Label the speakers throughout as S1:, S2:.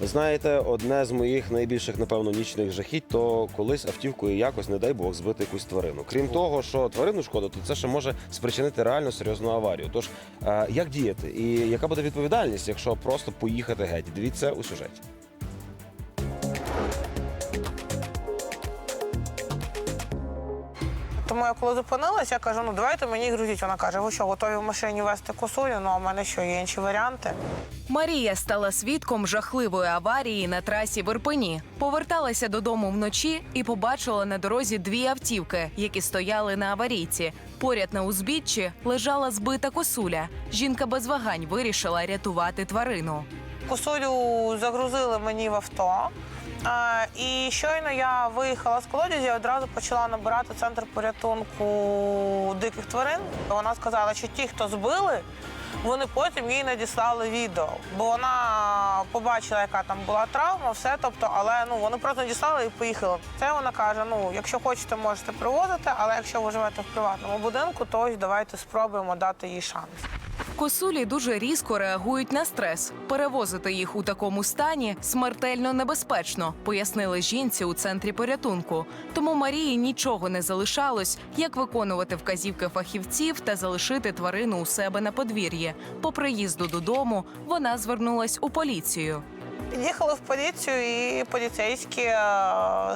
S1: Ви знаєте, одне з моїх найбільших, напевно, нічних жахіть, то колись автівкою якось, не дай Бог, збити якусь тварину. Крім того, що тварину шкода, то це ще може спричинити реально серйозну аварію. Тож е, як діяти і яка буде відповідальність, якщо просто поїхати геть? Дивіться у сюжеті.
S2: Тому я коли зупинилась, я кажу, ну давайте мені грузіть. Вона каже, ви що, готові в машині вести косулю? Ну а в мене що, є інші варіанти?
S3: Марія стала свідком жахливої аварії на трасі в Ірпені. Поверталася додому вночі і побачила на дорозі дві автівки, які стояли на аварійці. Поряд на узбіччі лежала збита косуля. Жінка без вагань вирішила рятувати тварину.
S2: Косулю загрузили мені в авто. А, і щойно я виїхала з колодязі, одразу почала набирати центр порятунку диких тварин. Вона сказала, що ті, хто збили, вони потім їй надіслали відео, бо вона побачила, яка там була травма, все. Тобто, але ну вони просто надіслали і поїхали. Це вона каже: ну, якщо хочете, можете привозити, але якщо ви живете в приватному будинку, то ось давайте спробуємо дати їй шанс.
S3: Косулі дуже різко реагують на стрес. Перевозити їх у такому стані смертельно небезпечно, пояснили жінці у центрі порятунку. Тому Марії нічого не залишалось, як виконувати вказівки фахівців та залишити тварину у себе на подвір'ї. По приїзду додому вона звернулась у поліцію.
S2: Під'їхали в поліцію, і поліцейські е,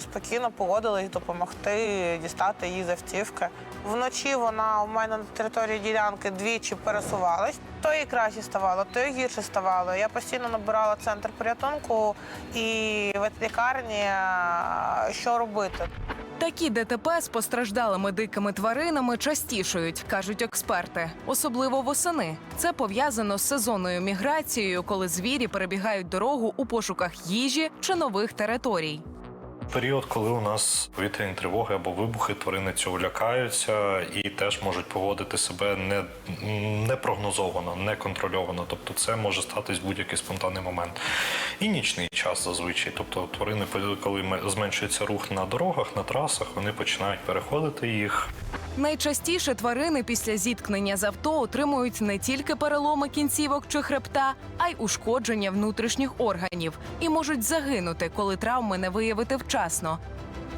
S2: спокійно погодились допомогти дістати її з автівки. Вночі вона у мене на території ділянки двічі пересувалась. То їй краще ставало, то їй гірше ставало. Я постійно набирала центр порятунку і ветлікарні, е, що робити.
S3: Такі ДТП з постраждалими дикими тваринами частішають, кажуть експерти, особливо восени. Це пов'язано з сезонною міграцією, коли звірі перебігають дорогу у пошуках їжі чи нових територій.
S4: Період, коли у нас повітряні тривоги або вибухи, тварини цього лякаються і теж можуть поводити себе не, непрогнозовано, неконтрольовано. Тобто це може статись будь-який спонтанний момент. І нічний час зазвичай. Тобто тварини, коли зменшується рух на дорогах, на трасах, вони починають переходити їх.
S3: Найчастіше тварини після зіткнення з авто отримують не тільки переломи кінцівок чи хребта, а й ушкодження внутрішніх органів і можуть загинути, коли травми не виявити вчасно.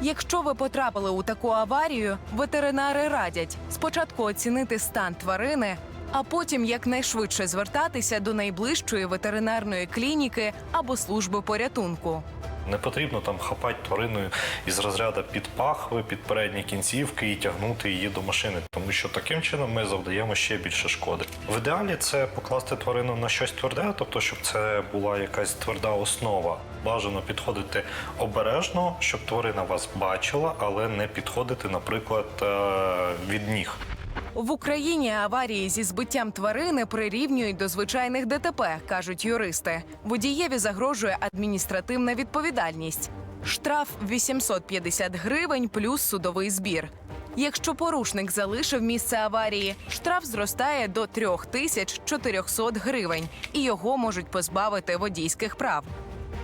S3: Якщо ви потрапили у таку аварію, ветеринари радять спочатку оцінити стан тварини, а потім якнайшвидше звертатися до найближчої ветеринарної клініки або служби порятунку.
S4: Не потрібно там хапати тварину із розряду під пахви, під передні кінцівки і тягнути її до машини, тому що таким чином ми завдаємо ще більше шкоди. В ідеалі це покласти тварину на щось тверде, тобто, щоб це була якась тверда основа. Бажано підходити обережно, щоб тварина вас бачила, але не підходити, наприклад, е, від ніг.
S3: В Україні аварії зі збиттям тварини прирівнюють до звичайних ДТП, кажуть юристи. Водієві загрожує адміністративна відповідальність. Штраф 850 гривень плюс судовий збір. Якщо порушник залишив місце аварії, штраф зростає до 3400 гривень, і його можуть позбавити водійських прав.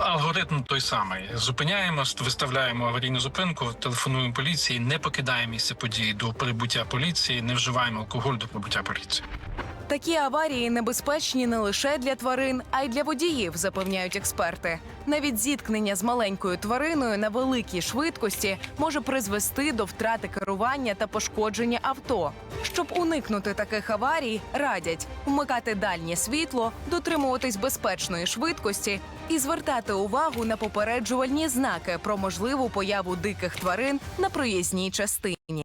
S5: Алгоритм той самий. Зупиняємо, виставляємо аварійну зупинку, телефонуємо поліції, не покидаємо місце події до прибуття поліції, не вживаємо алкоголь до прибуття поліції.
S3: Такі аварії небезпечні не лише для тварин, а й для водіїв, запевняють експерти. Навіть зіткнення з маленькою твариною на великій швидкості може призвести до втрати керування та пошкодження авто. Щоб уникнути таких аварій, радять вмикати дальнє світло, дотримуватись безпечної швидкості і звертати увагу на попереджувальні знаки про можливу появу диких тварин на проїзній частині.